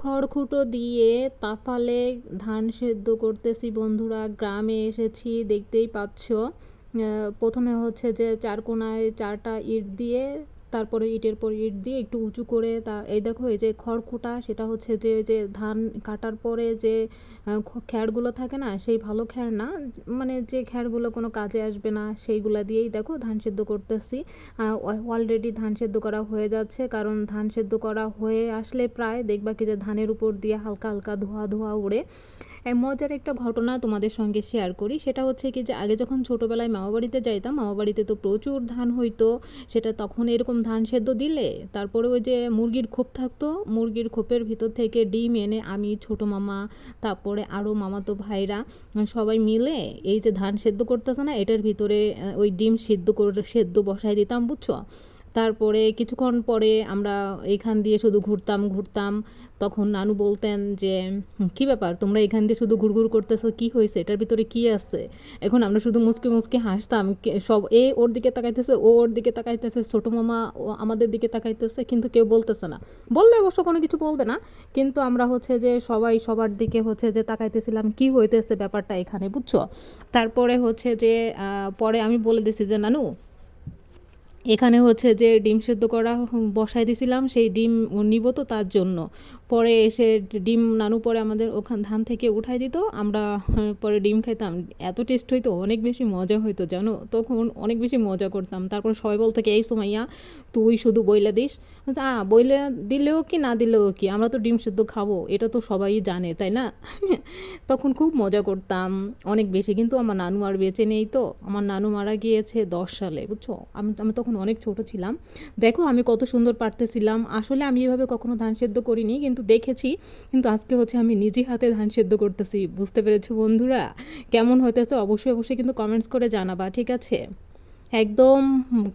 খড়কুটো দিয়ে তাফালে ধান সেদ্ধ করতেছি বন্ধুরা। গ্রামে এসেছি, দেখতেই পাচ্ছ। প্রথমে হচ্ছে যে চার কোনায় চারটা ইট দিয়ে তারপরে ইটের পর ইট দিয়ে একটু উঁচু করে তা, এই দেখো এই যে খড়কুটা, সেটা হচ্ছে যে যে ধান কাটার পরে যে খ্যাড়গুলো থাকে না, সেই ভালো খ্যাড় না মানে যে খ্যাড়গুলো কোনো কাজে আসবে না, সেইগুলা দিয়েই দেখো ধান সেদ্ধ করতেছি। অলরেডি ধান সেদ্ধ করা হয়ে যাচ্ছে, কারণ ধান সেদ্ধ করা হয়ে আসলে প্রায় দেখবা কি যে ধানের উপর দিয়ে হালকা হালকা ধোয়া ধোয়া উড়ে এক মজার একটা ঘটনা তোমাদের সঙ্গে শেয়ার করি। সেটা হচ্ছে কি যে, আগে যখন ছোটোবেলায় মামা বাড়িতে যাইতাম, মামা বাড়িতে তো প্রচুর ধান হইতো। সেটা তখন এরকম ধান সেদ্ধ দিলে, তারপরে ওই যে মুরগির খোপ থাকতো, মুরগির খোপের ভিতর থেকে ডিম এনে আমি, ছোটো মামা, তারপরে আরও মামাতো ভাইরা, সবাই মিলে এই যে ধান সেদ্ধ করতেছে না, এটার ভিতরে ওই ডিম সেদ্ধ করে, সেদ্ধ বসাই দিতাম, বুঝছ? তারপরে কিছুক্ষণ পরে আমরা এখান দিয়ে শুধু ঘুরতাম ঘুরতাম। তখন নানু বলতেন যে, কি ব্যাপার? তোমরা এখান দিয়ে শুধু ঘুরঘুর করতেছো? কি হয়েছে? এটার ভিতরে কি আছে? এখন আমরা শুধু মুসকে মুসকে হাসতাম। সব, এ ওর দিকে তাকাইতেছে, ও ওর দিকে তাকাইতেছে, ছোটো মামা ও আমাদের দিকে তাকাইতেছে, কিন্তু কেউ বলতেছে না। বললে অবশ্য কোনো কিছু বলবে না, কিন্তু আমরা হচ্ছে যে সবাই সবার দিকে হচ্ছে যে তাকাইতেছিলাম, কি হইতেছে ব্যাপারটা এখানে? বুঝছ? তারপরে হচ্ছে যে পরে আমি বলে দিছি যে, নানু এখানে হচ্ছে যে ডিম সেদ্ধ করা বসাই দিছিলাম সেই ডিম নিব তো তার জন্য। পরে এসে ডিম নানু পরে আমাদের ওখান ধান থেকে উঠাই দিত। আমরা পরে ডিম খাইতাম। এত টেস্ট হইতো, অনেক বেশি মজা হইতো, জানো? তখন অনেক বেশি মজা করতাম। তারপর সবাই বলতে কি, এই সময়য়া তুই শুধু বইলা দিস? আ, বইলে দিলেও কি, না দিলেও কি? আমরা তো ডিম সেদ্ধ খাব, এটা তো সবাই জানে, তাই না? তখন খুব মজা করতাম, অনেক বেশি। কিন্তু আমার নানু আর বেঁচে নেই তো। আমার নানু মারা গিয়েছে দশ সালে, বুঝছ? আমি আমি তখন অনেক ছোট ছিলাম। দেখো আমি কত সুন্দর পারতেছিলাম। আসলে আমি এভাবে কখনো ধান সেদ্ধ করিনি, কিন্তু দেখেছি, কিন্তু আজকে হচ্ছে আমি নিজে হাতে ধান সেদ্ধ করতেছি, বুঝতে পেরেছি বন্ধুরা? কেমন হইতেছে অবশ্যই অবশ্যই কিন্তু কমেন্টস করে জানাবা, ঠিক আছে? একদম,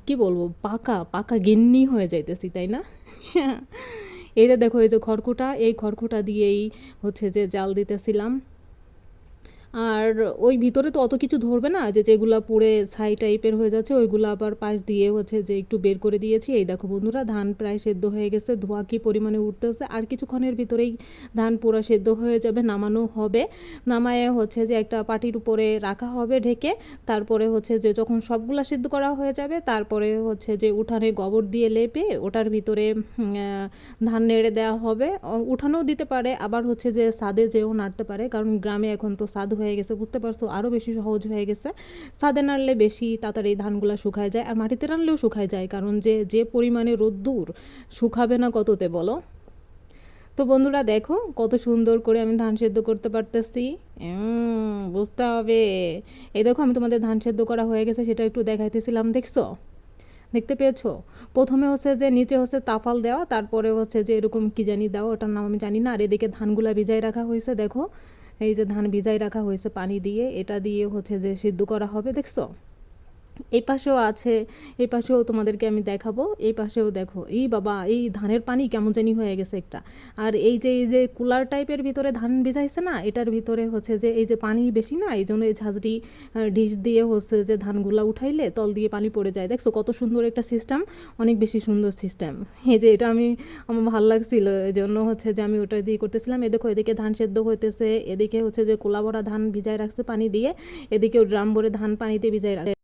কি বলব, পাকা পাকা গিন্নি হয়ে যাইতেছি, তাই না? এই যে দেখো, এই যে খড়কুটা, এই খড়কুটা দিয়েই হচ্ছে যে জাল দিতেছিলাম। আর ওই ভিতরে তো অত কিছু ধরবে না, যে যেগুলো পুড়ে ছাই টাইপের হয়ে যাচ্ছে, ওইগুলো আবার পাশ দিয়ে হচ্ছে যে একটু বের করে দিয়েছি। এই দেখো বন্ধুরা, ধান প্রায় সেদ্ধ হয়ে গেছে, ধোয়া কি পরিমাণে উঠতেছে, আর কিছুক্ষণের ভিতরেই ধান পুরো সেদ্ধ হয়ে যাবে, নামানো হবে। নামায়ে হচ্ছে যে একটা পাটির উপরে রাখা হবে ঢেকে, তারপরে হচ্ছে যে যখন সবগুলা সেদ্ধ করা হয়ে যাবে, তারপরে হচ্ছে যে উঠানে গোবর দিয়ে লেপে ওটার ভিতরে ধান নেড়ে দেওয়া হবে। উঠানেও দিতে পারে, আবার হচ্ছে যে সাদে যেও নাড়তে পারে, কারণ গ্রামে এখন তো সাদ হয়ে গেছে, বুঝতে পারছ? আরও বেশি সহজ হয়ে গেছে। সাদে নাড়লে বেশি তাড়াতাড়ি ধানগুলা শুকায় যায়, আর মাটিতে রানলেও শুকায় যায়, কারণ যে যে পরিমাণে রোদ্দুর শুকাবে না কততে বলো? তো বন্ধুরা দেখো, কত সুন্দর করে আমি ধান সেদ্ধ করতে পারতেছি। বুঝতে হবে। এই দেখো, আমি তোমাদের ধান সেদ্ধ করা হয়ে গেছে, সেটা একটু দেখাইতেছিলাম, দেখছ? দেখতে পেয়েছ? প্রথমে হচ্ছে যে, নিচে হচ্ছে তাফাল দেওয়া, তারপরে হচ্ছে যে, এরকম কি জানি দেওয়া, ওটার নাম আমি জানি না, আর এদিকে ধানগুলা ভিজাই রাখা হয়েছে, দেখো। এই যে ধান ভিজাই রাখা হয়েছে, পানি দিয়ে, এটা দিয়ে হচ্ছে যে সিদ্ধ করা হবে, দেখছ? এই পাশেও আছে, এই পাশেও তোমাদেরকে আমি দেখাবো, এই পাশেও দেখো, এই বাবা, এই ধানের পানি কেমন জানি হয়ে গেছে একটা। আর এই যে এই যে কুলার টাইপের ভিতরে ধান ভিজাইছে না, এটার ভিতরে হচ্ছে যে, এই যে পানি বেশি না, এই জন্য এই ঝাঁঝরি ডিশ দিয়ে হচ্ছে যে ধানগুলা উঠাইলে তল দিয়ে পানি পড়ে যায়। দেখছ কত সুন্দর একটা সিস্টেম অনেক বেশি সুন্দর সিস্টেম এই যে এটা আমি, আমার ভালো লাগছিল, এই জন্য হচ্ছে যে আমি ওটা দিয়ে করতেছিলাম। এ দেখো, এদিকে ধান সেদ্ধ হইতেছে, এদিকে হচ্ছে যে কোলা ভরা ধান ভিজায় রাখছে পানি দিয়ে এদিকেও ড্রাম ভরে ধান পানিতে ভিজায় রাখছে।